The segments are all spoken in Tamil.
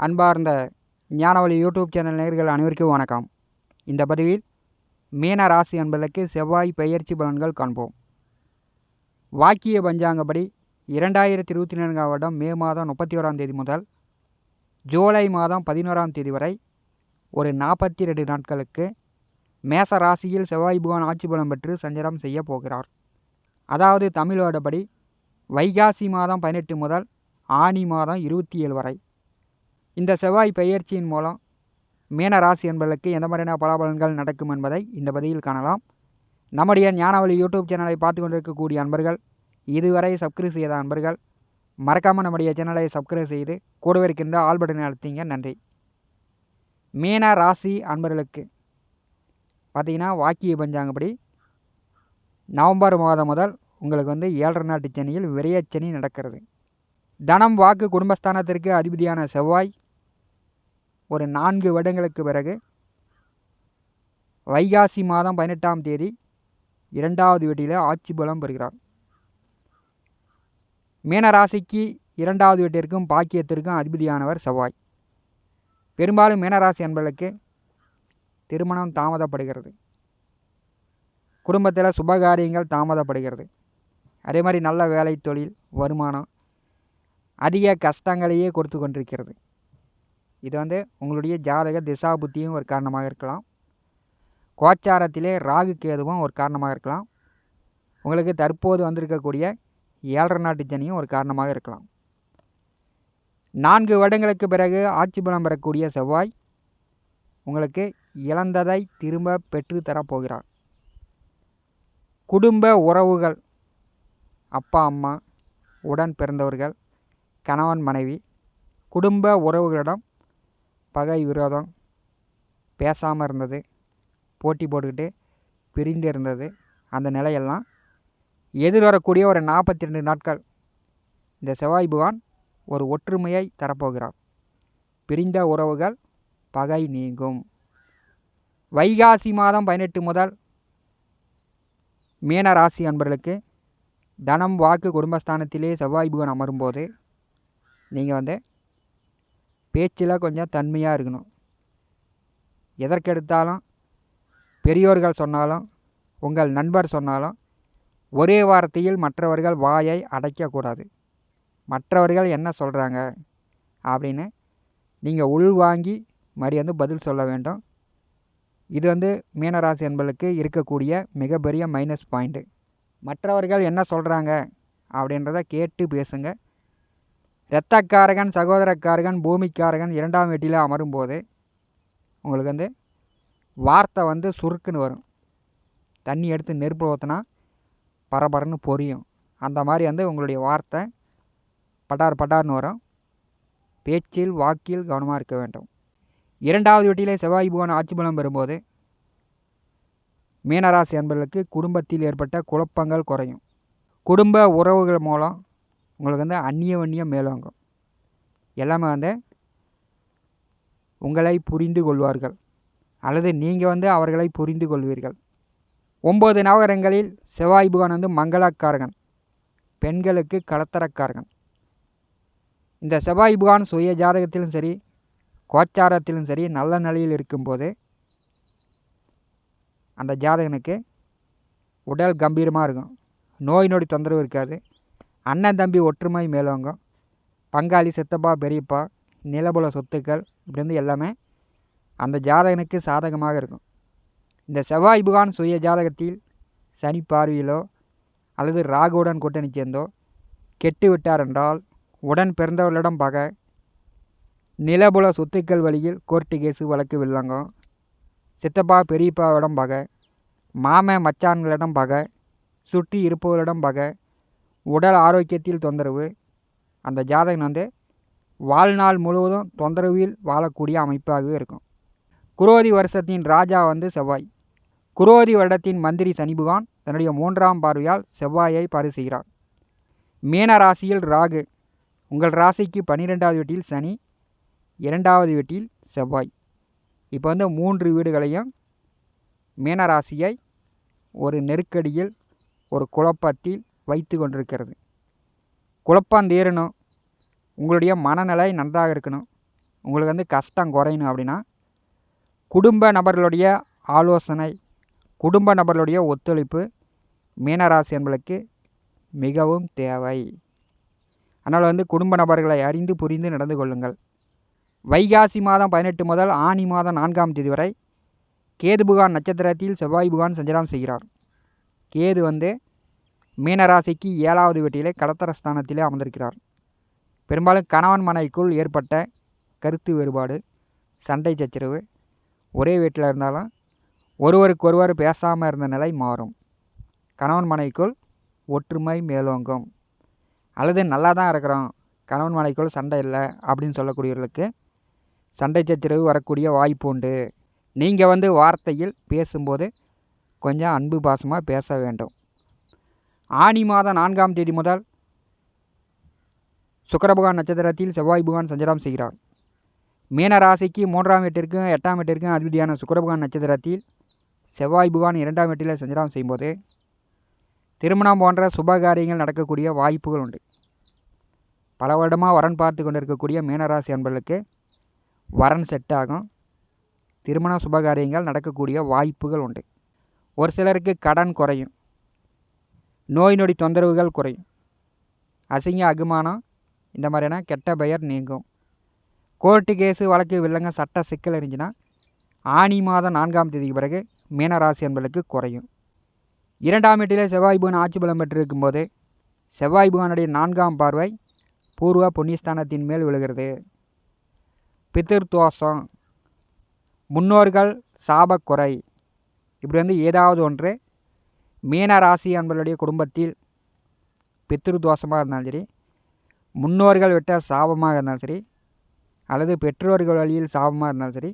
அன்பார்ந்த ஞானவழி யூடியூப் சேனல் நேர்கள் அனைவருக்கும் வணக்கம். இந்த பதிவில் மீன ராசி என்பதற்கு செவ்வாய் பெயர்ச்சி பலன்கள் காண்போம். வாக்கிய பஞ்சாங்கப்படி இரண்டாயிரத்தி இருபத்தி நான்காம் வருடம் மே மாதம் முப்பத்தி ஓராம் தேதி முதல் ஜூலை மாதம் பதினோராம் தேதி வரை ஒரு நாற்பத்தி ரெண்டு நாட்களுக்கு மேச ராசியில் செவ்வாய் புகான் ஆட்சி பலம் பெற்று சஞ்சாரம் செய்ய போகிறார். அதாவது தமிழ் வருடப்படி வைகாசி மாதம் பதினெட்டு முதல் ஆனி மாதம் இருபத்தி ஏழு வரை இந்த செவ்வாய் பெயர்ச்சியின் மூலம் மீன ராசி என்பதற்கு எந்த மாதிரியான பலாபலன்கள் நடக்கும் என்பதை இந்த பதிவில் காணலாம். நம்முடைய ஞானவழி யூடியூப் சேனலை பார்த்து கொண்டிருக்கக்கூடிய அன்பர்கள் இதுவரை சப்ஸ்கிரைப் செய்த அன்பர்கள் மறக்காமல் நம்முடைய சேனலை சப்ஸ்கிரைப் செய்து கூடவே இருக்கின்ற ஆல் பட்டனை அழுத்திங்க. நன்றி. மீன ராசி அன்பர்களுக்கு பார்த்தீங்கன்னா வாக்கிய பஞ்சாங்கப்படி நவம்பர் மாதம் முதல் உங்களுக்கு வந்து ஏழரை நாட்டு சனியில் விரையச்சனி நடக்கிறது. தனம் வாக்கு குடும்பஸ்தானத்திற்கு அதிபதியான செவ்வாய் ஒரு நான்கு வருடங்களுக்கு பிறகு வைகாசி மாதம் பதினெட்டாம் தேதி இரண்டாவது வீட்டில் ஆட்சி பலம் பெறுகிறார். மீனராசிக்கு இரண்டாவது வீட்டிற்கும் பாக்கியத்திற்கும் அதிபதியானவர் செவ்வாய். பெரும்பாலும் மீனராசி என்பதற்கு திருமணம் தாமதப்படுகிறது. குடும்பத்தில் சுபகாரியங்கள் தாமதப்படுகிறது. அதே மாதிரி நல்ல வேலை தொழில் வருமானம் அதிக கஷ்டங்களையே கொடுத்து கொண்டிருக்கிறது. இது வந்து உங்களுடைய ஜாதக திசா புத்தியும் ஒரு காரணமாக இருக்கலாம். கோச்சாரத்திலே ராகு கேதுவும் ஒரு காரணமாக இருக்கலாம். உங்களுக்கு தற்போது வந்திருக்கக்கூடிய ஏழரை நாட்டு ஜனியும் ஒரு காரணமாக இருக்கலாம். நான்கு வருடங்களுக்கு பிறகு ஆட்சி பலம் பெறக்கூடிய செவ்வாய் உங்களுக்கு இழந்ததை திரும்ப பெற்று தரப்போகிறார் குடும்ப உறவுகள் அப்பா அம்மா உடன் பிறந்தவர்கள் கணவன் மனைவி குடும்ப உறவுகளிடம் பகை விரோதம் பேசாமல் இருந்தது போட்டி போட்டுக்கிட்டு பிரிந்து இருந்தது. அந்த நிலையெல்லாம் எதிர்வரக்கூடிய ஒரு நாற்பத்தி ரெண்டு நாட்கள். இந்த செவ்வாய் பகவான் ஒரு ஒற்றுமையை தரப்போகிறார். பிரிந்த உறவுகள் பகை நீங்கும். வைகாசி மாதம் பதினெட்டு முதல் மீன ராசி அன்பர்களுக்கு தனம் வாக்கு குடும்பஸ்தானத்திலே செவ்வாய் புகன் அமரும்போது நீங்கள் வந்து பேச்சில் கொஞ்சம் தன்மையாக இருக்கணும். எதற்கெடுத்தாலும் பெரியோர்கள் சொன்னாலும் உங்கள் நண்பர் சொன்னாலும் ஒரே வார்த்தையில் மற்றவர்கள் வாயை அடைக்கக்கூடாது. மற்றவர்கள் என்ன சொல்கிறாங்க அப்படின்னு நீங்கள் உள்வாங்கி மறுபடியும் வந்து பதில் சொல்ல வேண்டும். இது வந்து மீனராசி என்பளுக்கு இருக்கக்கூடிய மிகப்பெரிய மைனஸ் பாயிண்ட்டு மற்றவர்கள் என்ன சொல்கிறாங்க அப்படின்றத கேட்டு பேசுங்க. இரத்தக்காரகன் சகோதரக்காரகன் பூமிக்காரகன் இரண்டாம் வீட்டில் அமரும்போது உங்களுக்கு வந்து வார்த்தை வந்து சுருக்குன்னு வரும். தண்ணி எடுத்து நெருப்பு ஊற்றினா பரபரன்னு பொரியும். அந்த மாதிரி வந்து உங்களுடைய வார்த்தை பட்டார் பட்டார்னு வரும். பேச்சில் வாக்கில் கவனமாக இருக்க வேண்டும். இரண்டாவது வீட்டிலே செவ்வாய் புவன் ஆட்சி பலம் பெறும்போது மீனராசி என்பவர்களுக்கு குடும்பத்தில் ஏற்பட்ட குழப்பங்கள் குறையும். குடும்ப உறவுகள் மூலம் உங்களுக்கு வந்து அந்நிய வன்னியம் மேலோங்கும். எல்லாமே வந்து உங்களை புரிந்து கொள்வார்கள். அல்லது நீங்கள் வந்து அவர்களை புரிந்து கொள்வீர்கள். ஒம்பது நவகரங்களில் செவ்வாய் புகான் வந்து மங்களக்காரகன். பெண்களுக்கு கலத்தரக்காரகன் இந்த செவ்வாய் புகான் சுய ஜாதகத்திலும் சரி கோச்சாரத்திலும் சரி நல்ல நிலையில் இருக்கும்போது அந்த ஜாதகனுக்கு உடல் கம்பீரமாக இருக்கும். நோய் நொடி தொந்தரவு இருக்காது. அண்ணன் தம்பி ஒற்றுமை மேலோங்கும். பங்காளி சித்தப்பா பெரியப்பா நிலபுல சொத்துக்கள் இப்படிருந்து எல்லாமே அந்த ஜாதகனுக்கு சாதகமாக இருக்கும். இந்த செவ்வாய் புகான் சுய ஜாதகத்தில் சனி பார்வையிலோ அல்லது ராகுவுடன் கூட்டணி சேர்ந்தோ கெட்டு விட்டார் என்றால் உடன் பிறந்தவர்களிடம் பகை நிலபுல சொத்துக்கள் வழியில் கோர்ட்டு கேஸு வழக்கு வில்லங்கம். சித்தப்பா பெரியப்பாவிடம் பகை மாம மச்சான்களிடம் பகை சுற்றி இருப்பவர்களிடம் பகை உடல் ஆரோக்கியத்தில் தொந்தரவு. அந்த ஜாதகன் வந்து வாழ்நாள் முழுவதும் தொந்தரவில் வாழக்கூடிய அமைப்பாகவே இருக்கும். குரோதி வருஷத்தின் ராஜா வந்து செவ்வாய். குரோதி வருடத்தின் மந்திரி சனிபுகான் தன்னுடைய மூன்றாம் பார்வையால் செவ்வாயை பாரு செய்கிறார். மீன ராசியில் ராகு. உங்கள் ராசிக்கு பன்னிரெண்டாவது வீட்டில் சனி இரண்டாவது வீட்டில் செவ்வாய். இப்போ வந்து மூன்று வீடுகளையும் மீனராசியை ஒரு நெருக்கடியில் ஒரு குழப்பத்தில் வைத்து கொண்டிருக்கிறது. குழப்பம் உங்களுடைய மனநிலை நன்றாக இருக்கணும். உங்களுக்கு வந்து கஷ்டம் குறையணும் அப்படின்னா குடும்ப நபர்களுடைய ஆலோசனை குடும்ப நபர்களுடைய ஒத்துழைப்பு மீனராசி என்பளுக்கு மிகவும் தேவை. அதனால் வந்து குடும்ப நபர்களை அறிந்து புரிந்து நடந்து கொள்ளுங்கள். வைகாசி மாதம் பதினெட்டு முதல் ஆனி மாதம் நான்காம் தேதி வரை கேது புகான் நட்சத்திரத்தில் செவ்வாய் புகான் சஞ்சலம் செய்கிறார். கேது வந்து மீனராசிக்கு ஏழாவது வீட்டிலே கடத்தர ஸ்தானத்திலே அமர்ந்திருக்கிறார். பெரும்பாலும் கணவன் மனைக்குள் ஏற்பட்ட கருத்து வேறுபாடு சண்டை சச்சரவு ஒரே வீட்டில் இருந்தாலும் ஒருவருக்கொருவர் பேசாமல் இருந்த நிலை மாறும். கணவன் மனைக்குள் ஒற்றுமை மேலோங்கும். அல்லது நல்லா தான் இருக்கிறோம் கணவன் மனைக்குள் சண்டை இல்லை அப்படின்னு சொல்லக்கூடியவர்களுக்கு சண்டை சச்சரவு வரக்கூடிய வாய்ப்பு உண்டு. நீங்கள் வந்து வார்த்தையில் பேசும்போது கொஞ்சம் அன்பு பாசமாக பேச வேண்டும். ஆனி மாதம் நான்காம் தேதி முதல் சுக்கரபகவான் நட்சத்திரத்தில் செவ்வாய் புகான் சஞ்சாரம் செய்கிறார். மீன ராசிக்கு மூன்றாம் வீட்டிற்கும் எட்டாம் வீட்டிற்கும் அதிபதியான சுக்கரபகான் நட்சத்திரத்தில் செவ்வாய் புகான் இரண்டாம் வீட்டில் சஞ்சாரம் செய்யும்போது திருமணம் போன்ற சுபகாரியங்கள் நடக்கக்கூடிய வாய்ப்புகள் உண்டு. பல வருடமாக வரன் பார்த்து கொண்டிருக்கக்கூடிய மீனராசி அன்பர்களுக்கு வரன் செட் ஆகும். திருமண சுபகாரியங்கள் நடக்கக்கூடிய வாய்ப்புகள் உண்டு. ஒரு சிலருக்கு கடன் குறையும். நோய் நொடி தொந்தரவுகள் குறையும். அசிங்க அகுமானம் இந்த மாதிரியான கெட்ட பெயர் நீங்கும். கோர்ட்டு கேஸு வழக்கு வில்லங்க சட்ட சிக்கல் இருந்துச்சுன்னா ஆனி மாதம் நான்காம் தேதிக்கு பிறகு மீனராசி என்பதற்கு குறையும். இரண்டாம் வீட்டிலே செவ்வாய் புகன் ஆட்சி பலம் பெற்றிருக்கும்போது செவ்வாய் புகனுடைய நான்காம் பார்வை பூர்வ புண்ணியஸ்தானத்தின் மேல் விழுகிறது. பித்திருத்தோஷம் முன்னோர்கள் சாபக்குறை. இப்படி வந்து ஏதாவது ஒன்று மீன ராசி அன்பர்களுடைய குடும்பத்தில் பித்திரு தோஷமாக இருந்தாலும் சரி முன்னோர்கள் விட்ட சாபமாக இருந்தாலும் சரி அல்லது பெற்றோர்கள் வழியில் சாபமாக இருந்தாலும் சரி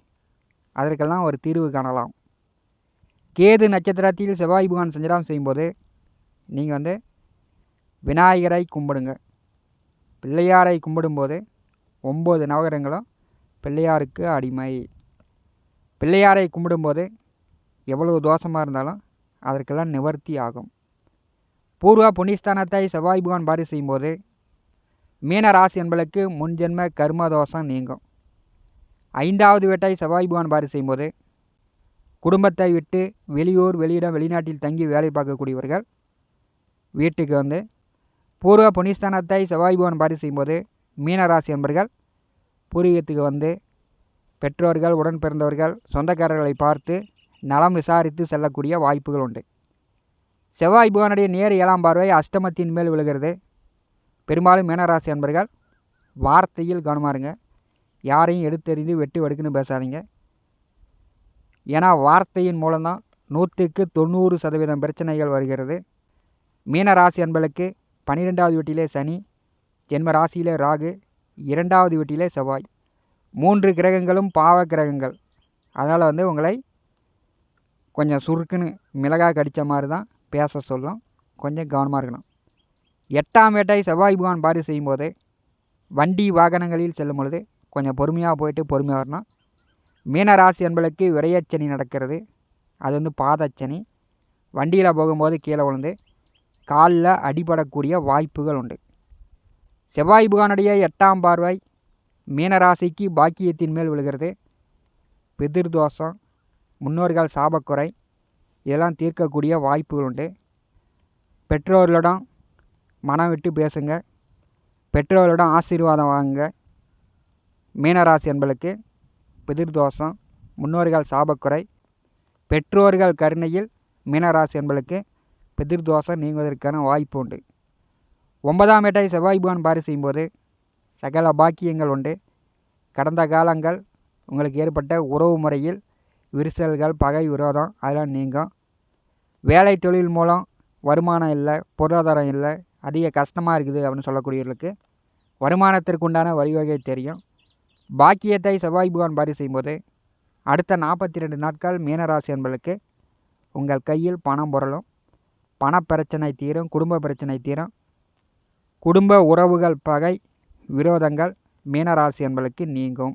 அதற்கெல்லாம் ஒரு தீர்வு காணலாம். கேது நட்சத்திரத்தில் செவ்வாய் புகான் சஞ்சாரம் செய்யும்போது நீங்கள் வந்து விநாயகரை கும்பிடுங்க. பிள்ளையாரை கும்பிடும்போது ஒம்பது நவகரங்களும் பிள்ளையாருக்கு அடிமை. பிள்ளையாரை கும்பிடும்போது எவ்வளவு தோஷமாக இருந்தாலும் அதற்கெல்லாம் நிவர்த்தி ஆகும். பூர்வ புனிஸ்தானத்தை செவ்வாய் பகவான் பாரி செய்யும்போது மீன ராசி என்பளுக்கு முன்ஜென்ம கர்ம தோஷம் நீங்கும். ஐந்தாவது வீட்டை செவ்வாய் பகவான் பாரி செய்யும்போது குடும்பத்தை விட்டு வெளியூர் வெளியிடம் வெளிநாட்டில் தங்கி வேலை பார்க்கக்கூடியவர்கள் வீட்டுக்கு வந்து பூர்வ புனிஸ்தானத்தை செவ்வாய் புகான் பாரி செய்யும்போது மீனராசி என்பர்கள் பூர்வீகத்துக்கு வந்து பெற்றோர்கள் உடன் பிறந்தவர்கள் சொந்தக்காரர்களை பார்த்து நலம் விசாரித்து செல்லக்கூடிய வாய்ப்புகள் உண்டு. செவ்வாய் புகனுடைய நேர் ஏழாம் பார்வை அஷ்டமத்தின் மேல் விழுகிறது. பெரும்பாலும் மீனராசி அன்பர்கள் வார்த்தையில் கவனமாருங்க. யாரையும் எடுத்தெறிந்து வெட்டு வெடுக்குன்னு பேசாதீங்க. ஏன்னா வார்த்தையின் மூலம்தான் நூற்றுக்கு தொண்ணூறு சதவீதம் பிரச்சனைகள் வருகிறது. மீனராசி அன்பர்களுக்கு பன்னிரெண்டாவது வீட்டிலே சனி ஜென்ம ராசியிலே ராகு இரண்டாவது வீட்டிலே செவ்வாய். மூன்று கிரகங்களும் பாவ கிரகங்கள். அதனால் வந்து உங்களை கொஞ்சம் சுருக்குன்னு மிளகாய் கடித்த மாதிரி தான் பேச சொல்லும் கொஞ்சம் கவனமாக இருக்கணும். எட்டாம் வேட்டை செவ்வாய் புகான் பாரி செய்யும்போது வண்டி வாகனங்களில் செல்லும் பொழுது கொஞ்சம் பொறுமையாக போயிட்டு பொறுமையாக வரணும். மீனராசி என்பளுக்கு விரையச்சனி நடக்கிறது. அது வந்து பாதச்சனி. வண்டியில் போகும்போது கீழே விழுந்து காலில் அடிபடக்கூடிய வாய்ப்புகள் உண்டு. செவ்வாய் புகானுடைய எட்டாம் பார்வை மீனராசிக்கு பாக்கியத்தின் மேல் விழுகிறது. பிதிர்தோஷம் முன்னோர்கள் சாபக்குறை இதெல்லாம் தீர்க்கக்கூடிய வாய்ப்புகள் உண்டு. பெற்றோர்களிடம் மனம் விட்டு பேசுங்க. பெற்றோர்களிடம் ஆசீர்வாதம் வாங்குங்க. மீனராசி என்பளுக்கு பிதிர்தோஷம் முன்னோர்கள் சாபக்குறை பெற்றோர்கள் கருணையில் மீனராசி என்பளுக்கு பிதிர்தோஷம் நீங்குவதற்கான வாய்ப்பு உண்டு. ஒன்பதாம் ஏட்டை செவ்வாய் பகவான் பாரி செய்யும்போது சகல பாக்கியங்கள் உண்டு. கடந்த காலங்கள் உங்களுக்கு ஏற்பட்ட உறவு முறையில் விரிசல்கள் பகை விரோதம் அதெல்லாம் நீங்கும். வேலை தொழில் மூலம் வருமானம் இல்லை பொருளாதாரம் இல்லை அதிக கஷ்டமாக இருக்குது அப்படின்னு சொல்லக்கூடியவர்களுக்கு வருமானத்திற்குண்டான வழிவகை தெரியும். பாக்கியத்தை செவ்வாய் புகான் பாரி செய்யும்போது அடுத்த நாற்பத்தி ரெண்டு நாட்கள் மீனராசி என்பளுக்கு உங்கள் கையில் பணம் புரளும் பணப்பிரச்சனை தீரும் குடும்ப பிரச்சனை தீரும். குடும்ப உறவுகள் பகை விரோதங்கள் மீனராசி என்பளுக்கு நீங்கும்.